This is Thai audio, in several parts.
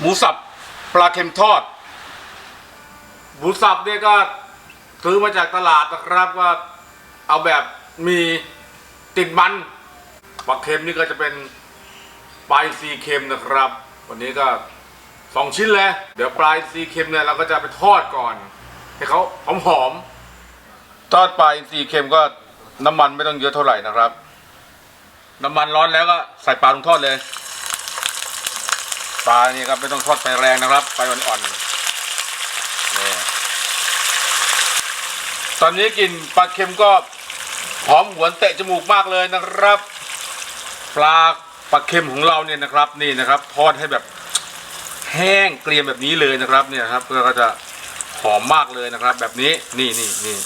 หมูสับปลาเค็มทอด หมูสับเนี่ยก็ซื้อมาจากตลาดนะครับว่าเอาแบบมีติดมันปลาเค็มนี่ก็จะเป็นปลายซีเค็มนะครับ วันนี้ก็สองชิ้นเลยเดี๋ยวปลายซีเค็มเนี่ยเราก็จะไปทอดก่อน ให้เขาหอมหอมๆทอดปลาอินทรีเค็มก็น้ำมันไม่ต้องเยอะเท่าไหร่นะครับ น้ำมันร้อนแล้วก็ใส่ปลาลงทอดเลย ปลานี่ครับไม่ต้องทอดไฟแรงนะครับไฟอ่อนๆนี่ตอนนี้กลิ่นปลาเค็มก็หอมหวนเตะจมูกมากเลยนะครับ ปลาปลาเค็มของเราเนี่ยนะครับนี่นะครับทอดให้แบบแห้งเกรียมแบบนี้เลยนะครับเนี่ยครับเพื่อก็จะหอมมากเลยนะครับ แบบนี้นี่นี่นี่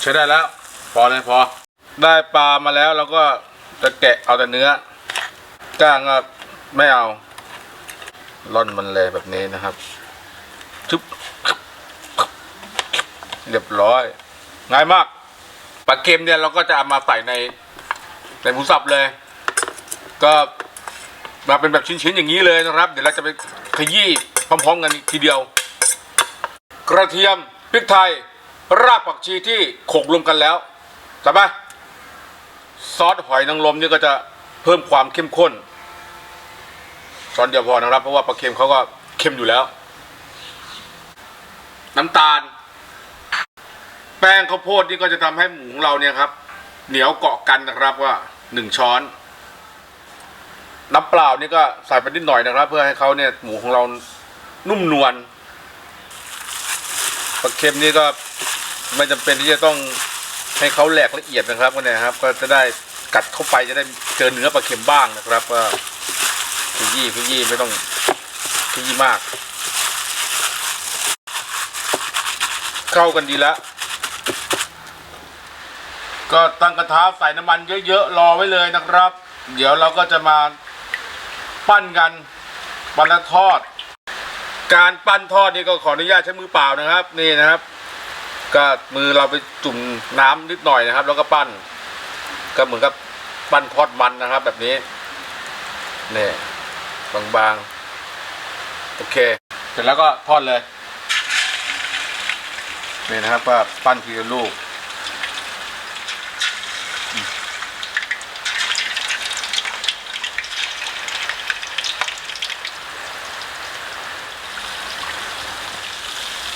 ใช้ได้แล้ว พอเลยพอ ได้ปลามาแล้วเราก็จะแกะเอาแต่เนื้อก้างก็ไม่เอา ร่อนมันเลยแบบนี้นะครับชุบเรียบร้อย ง่ายมากปลาเค็มเนี่ยเราก็จะเอามาใส่ในในหมูสับเลย ก็มาเป็นแบบชิ้นๆอย่างนี้เลยนะครับ เดี๋ยวเราจะไปขยี้พร้อมๆกันทีเดียว กระเทียมพริกไทย รากผักชีที่โขลกรวมกันแล้วใช่ปะซอสหอยนางรมนี่ก็จะเพิ่มความเข้มข้น ช้อนเดียวพอนะครับ เพราะว่าปลาเค็มเขาก็เค็มอยู่แล้ว น้ำตาล แป้งข้าวโพดนี่ก็จะทำให้หมูของเราเนี่ยครับ เหนียวเกาะกันนะครับว่าหนึ่งช้อน น้ำเปล่านี่ก็ใส่ไปนิดหน่อยนะครับ เพื่อให้เขาเนี่ยหมูของเรานุ่มนวลปลาเค็มนี่ก็ไม่จำเป็นที่จะต้องให้เขาแหลกละเอียดนะครับก็เนี่ยครับ ก็จะได้กัดเข้าไปจะได้เจอเนื้อปลาเค็มบ้างนะครับว่า ขยี้ขยี้ไม่ต้องขยี้มาก เข้ากันดีแล้ว ก็ตั้งกระทะใส่น้ำมันเยอะๆรอไว้เลยนะครับ เดี๋ยวเราก็จะมาปั้นกันปั้นแล้วทอด การปั้นทอดนี่ก็ขออนุญาตใช้มือเปล่านะครับ นี่นะครับ ก็มือเราไปจุ่มน้ำนิดหน่อยนะครับ แล้วก็ปั้น ก็เหมือนกับปั้นทอดมันนะครับ แบบนี้นี่ บางๆ โอเค เสร็จแล้วก็ทอดเลย นี่นะครับก็ปั้นทีละลูก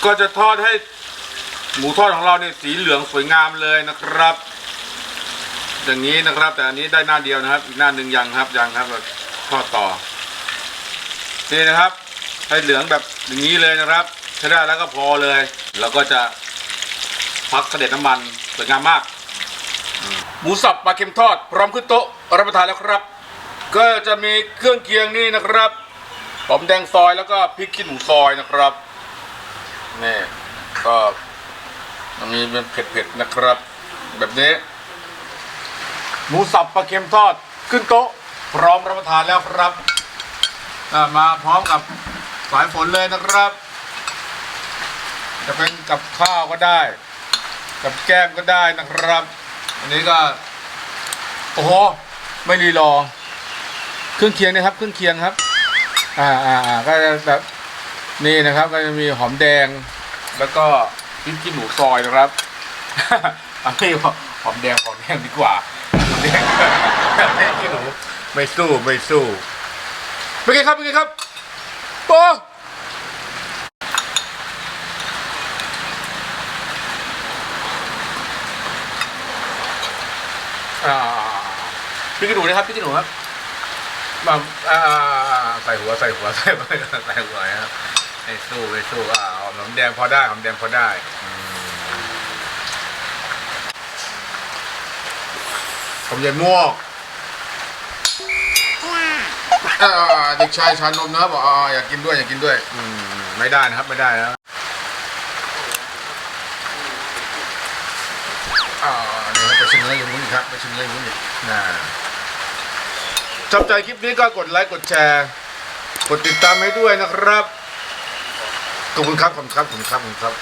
ก็จะทอดให้หมูทอดของเราเนี่ยสีเหลืองสวยงามเลยนะครับ อย่างนี้นะครับ แต่อันนี้ได้หน้าเดียวนะครับ อีกหน้าหนึ่งยังครับยังครับเราทอดต่อ นี่นะครับ ให้เหลืองแบบอย่างนี้เลยนะครับ ใช้ได้แล้วก็พอเลย แล้วก็จะพักเสด็จน้ำมันสวยงามมากหมูสับปลาเค็มทอด พร้อมขึ้นโต๊ะรับประทานแล้วครับ ก็จะมีเครื่องเคียงนี่นะครับหอมแดงซอยแล้วก็พริกขี้หนูซอยนะครับนี่ก็มันมีเป็นเผ็ดๆนะครับ แบบนี้ หมูสับปลาเค็มทอดขึ้นโต๊ะ พร้อมรับประทานแล้วครับ มาพร้อมกับสายฝนเลยนะครับ จะเป็นกับข้าวก็ได้ กับแก้มก็ได้นะครับ อันนี้ก็ โอ้โห ไม่รีรอ เครื่องเคียงนะครับ เครื่องเคียงครับ อ่าอ่าอ่าก็จะแบบนี่นะครับ ก็จะมีหอมแดง แล้วก็พริกขี้หนูซอยนะครับอันนี้หอมแดงหอมแดงดีกว่าหอมแดงพริกขี้หนูไม่สู้ไม่สู้ เป็นไงครับเป็นไงครับโอ้อ่าพริกขี้หนูนะครับพริกขี้หนูครับมาอ่าใส่หัวใส่หัวใส่หัวใส่หัวนะครับไม่สู้ไม่สู้อ่าหอมแดงพอได้หอมแดงพอได้อืมผมใหญ่ม่วง อ่าเด็กชายชานมนะครับบอกอ่าอยากกินด้วยอยากกินด้วย อืมไม่ได้นะครับไม่ได้แล้วอ่าเดี๋ยวไปชิมเนื้ออย่างนู้นอีกครับไปชิมเนื้ออย่างนู้นอีกนะชอบใจคลิปนี้ก็กดไลค์กดแชร์ กดติดตามให้ด้วยนะครับขอบคุณครับขอบคุณครับขอบคุณครับขอบคุณครับ